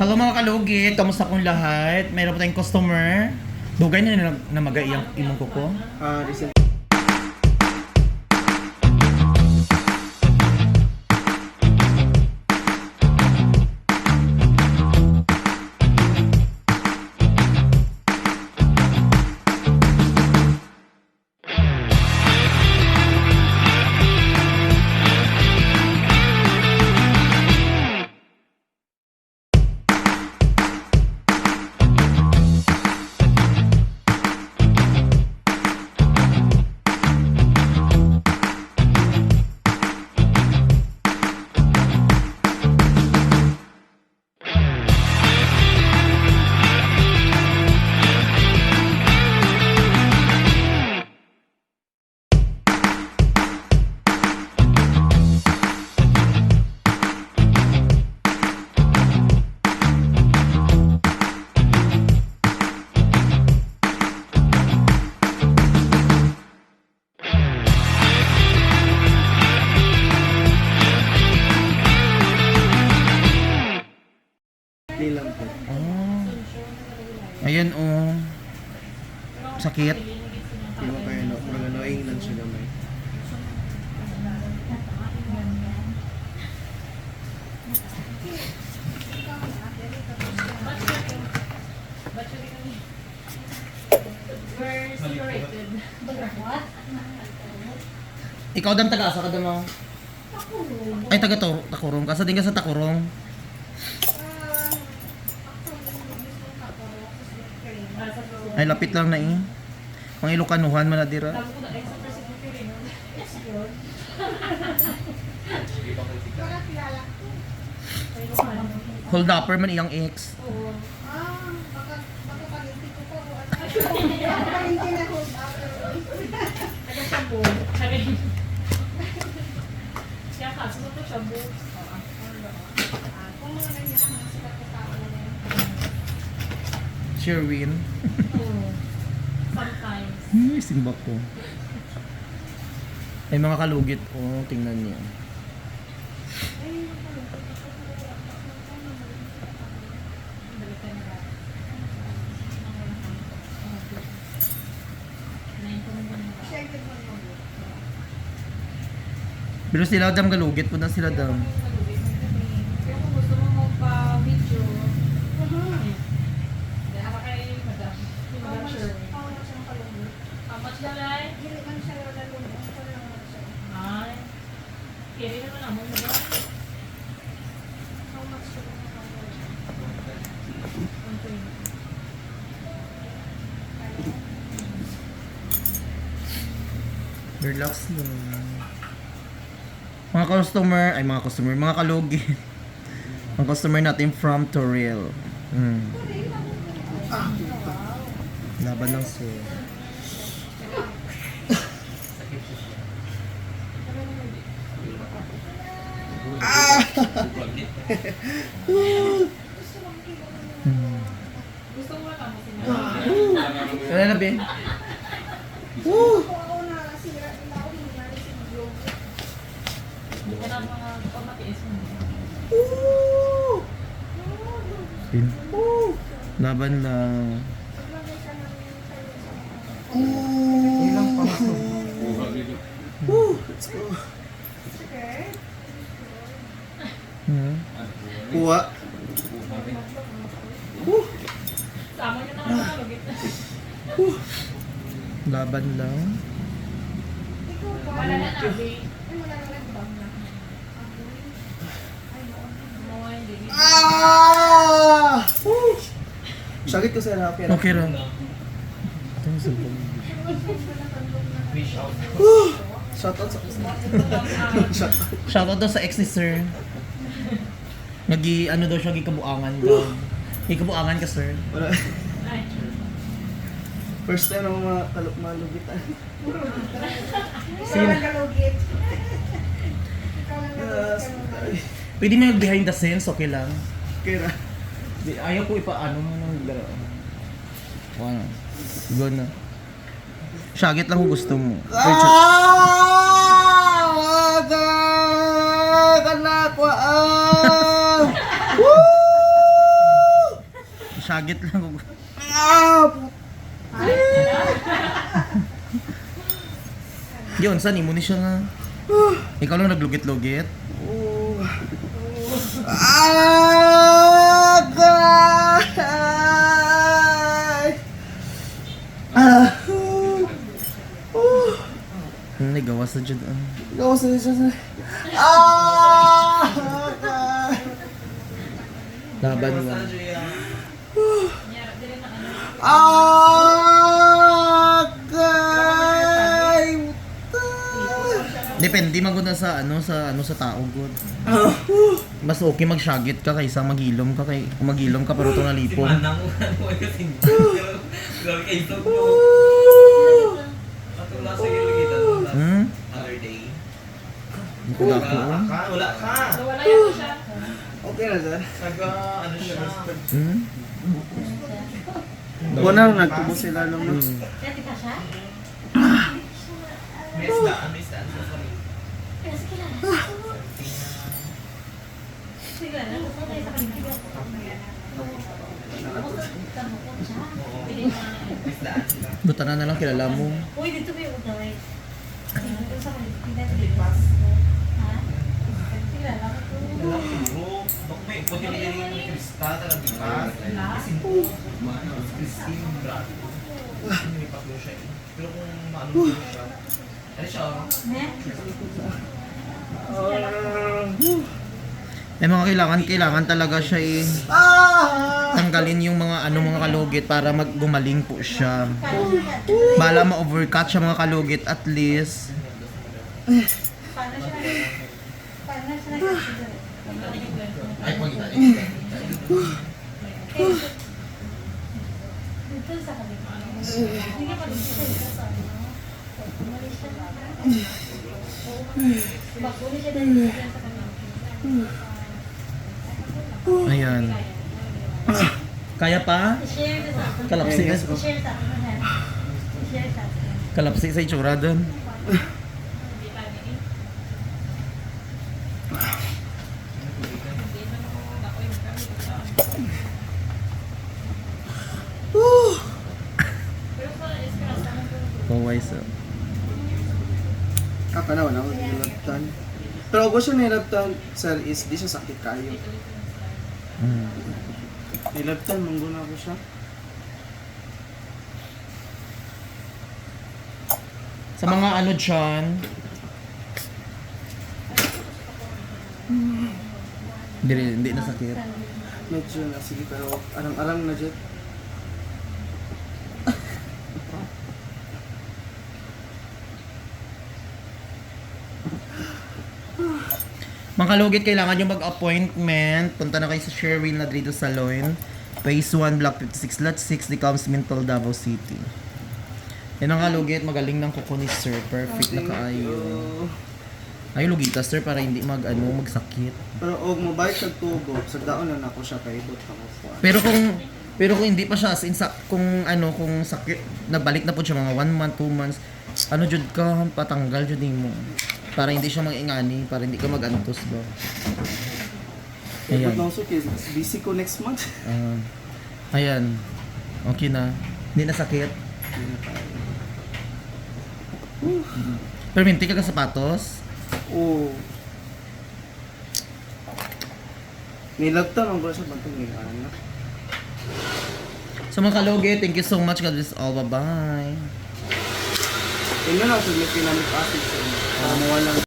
Hello mga kalugit, kamusta kong lahat? Mayroon pa tayong customer. Dugay na na, na mag-aiyang imong kuko. Ah, recent. Di lang po. Oh. Ayan oh. Sakit. Di mo kayo no, mga annoying lang siya gamay. Ikaw dam taga asa ka dam mo? Ay taga to, Takurong. Kasa din ka sa Takurong. Ay lapit lang na eh. Pang Ilocanuhan man na dira. Sabi ko na extra president rin. Yes, yun. Hold upper man iyang ex. Oo. Taga Shabu. Taga- Kaya ka, sunod ko Shabu. Sherwin. Oo. Sometimes. Hmm, simbak ko. Ay mga kalugit oh, tingnan niyo. Ko. Pero sila dam kalugit po na sila dam. Kaya kung gusto mo magpa-video, Hindi, ako kay Madam. Si Madam Shirley. How much na lang? Ay. Kiri naman ako, Madam. Okay. Relax lang. Mga customer, ay mga customer, mga kalugit. Mga customer natin from Toril. Hmm. Laban lang sir. Hmm. Gusto mo ba mo si Ano na, Ben? Na mo. Ben. Laban lang. Ilang pa Let's go. Hmm. Kuha. Sama niyo na mga kalugit. Laban lang. Wala na dili. Ah! Woo! Sakit ko sa harapin. Okay lang. Ito yung cellphone. Shoutout sa Shoutout. Shoutout daw sa ex ni sir. Nagi, ano daw siya, gikabuangan daw. Gikabuangan ka, sir. Wala. First time ako mga kalok malugitan. Sino? Ay, Pwede mo yung behind the scenes, okay lang. Kira. Di, ayaw ko ipaano mo ng gara. Ano? Go na. Shagit lang kung gusto mo. Richard. Ah! Syagit lang ko. Ah! Yun, saan mo ni siya nga? Ikaw lang naglugit-lugit? Oh. Ah! Gay! Ah! Hmm, nagawas na dyan. ah. Ikaw sa isa sa... Ah! Gay! Laban mo. Nyara, dili na ano. Ah! Gay! Depende maguna sa ano sa ano sa tao good. Ah! Mas okay magsyagit ka kaysa magilom ka kay kung magilom ka pero ito nalipong. Manang ano Hmm? other day. Wala ka, wala ka. Wala yan siya. Okay na, sir. Naga ano siya. Hmm? Una, nagtubo sila lang. no? Kati ka siya? Miss da, miss da. So sorry. Kasi kilala. Sige na, gusto tayo sa kanila. Kamukot siya. Pwede na na. Miss da. Buta na lang kilala mo. Uy, dito ba yung utaway? Dito sa kanila. Ha? Kilala ko to. Bak may puti na yung Krista talaga di ba? Kasi po, ano, Christine. Hindi pa siya. eh. Pero kung maano siya. Ano siya? oh? Eh mga kailangan kailangan talaga siya eh Ah! tanggalin yung mga ano mga kalugit para maggumaling po siya. Bala ma-overcut siya mga kalugit at least. Paano siya nag- Paano siya ka. Ayan. Kaya pa? Kalapsi. Akin. Kalapsi sa itsura doon. Kaway sa. Kakanawan ako nilabtan. Pero ako siya nilabtan, sir, is di siya sakit kayo. Mm. Nilabtan, mangguna ko siya. Sa mga ano dyan, hindi, hindi na sakit. Medyo na, sige, pero arang-arang na dyan. Mga kalugit, kailangan nyo mag-appointment. Punta na kayo sa Sherwin Ladrido Salon. Phase 1, Block 56, Lot 6, Decoms Mental, Davao City. Yan ang kalugit, magaling ng kuko ni Sir. Perfect na kaayo. Ay, lugita sir, para hindi mag, ano, magsakit. Pero og mobile sa tubo, sa daon na nako siya kay Dot ako. Pero kung pero kung hindi pa siya as in sa kung ano kung sakit nabalik na po siya mga 1 month, 2 months, ano jud ka patanggal jud mo. Para hindi siya mangingani, para hindi ka magantos ba. Ayan. But also, busy ko next month. Ah, ayan. Okay na. Hindi na sakit. Hindi na tayo. Pero minti ka ka sapatos. Oo. Nilabtan ang ko siya bantong ngayana. So mga kalugit, thank you so much. God bless all. Bye-bye. Tingnan ako sa pinamit acid sa inyo. Para mawalan